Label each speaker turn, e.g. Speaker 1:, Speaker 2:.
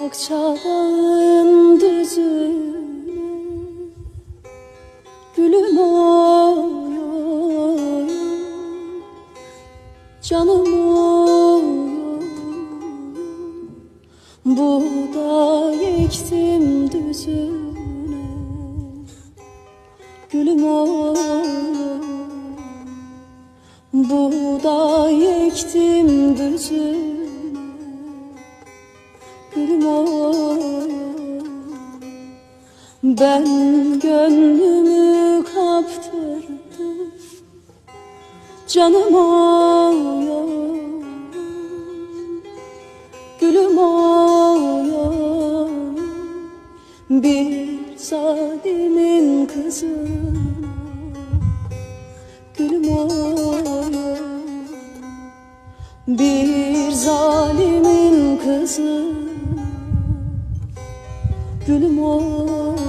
Speaker 1: Akçadağın düzüne Gülüm oy oy Canım oy Buğday ektim düzüne Gülüm oy Buğday ektim düzüne Oy Ben gönlümü kaptırdım Canım oy Gülüm oy Bir zalimin kızı. Gülüm oy Bir zalimin Gülüm oy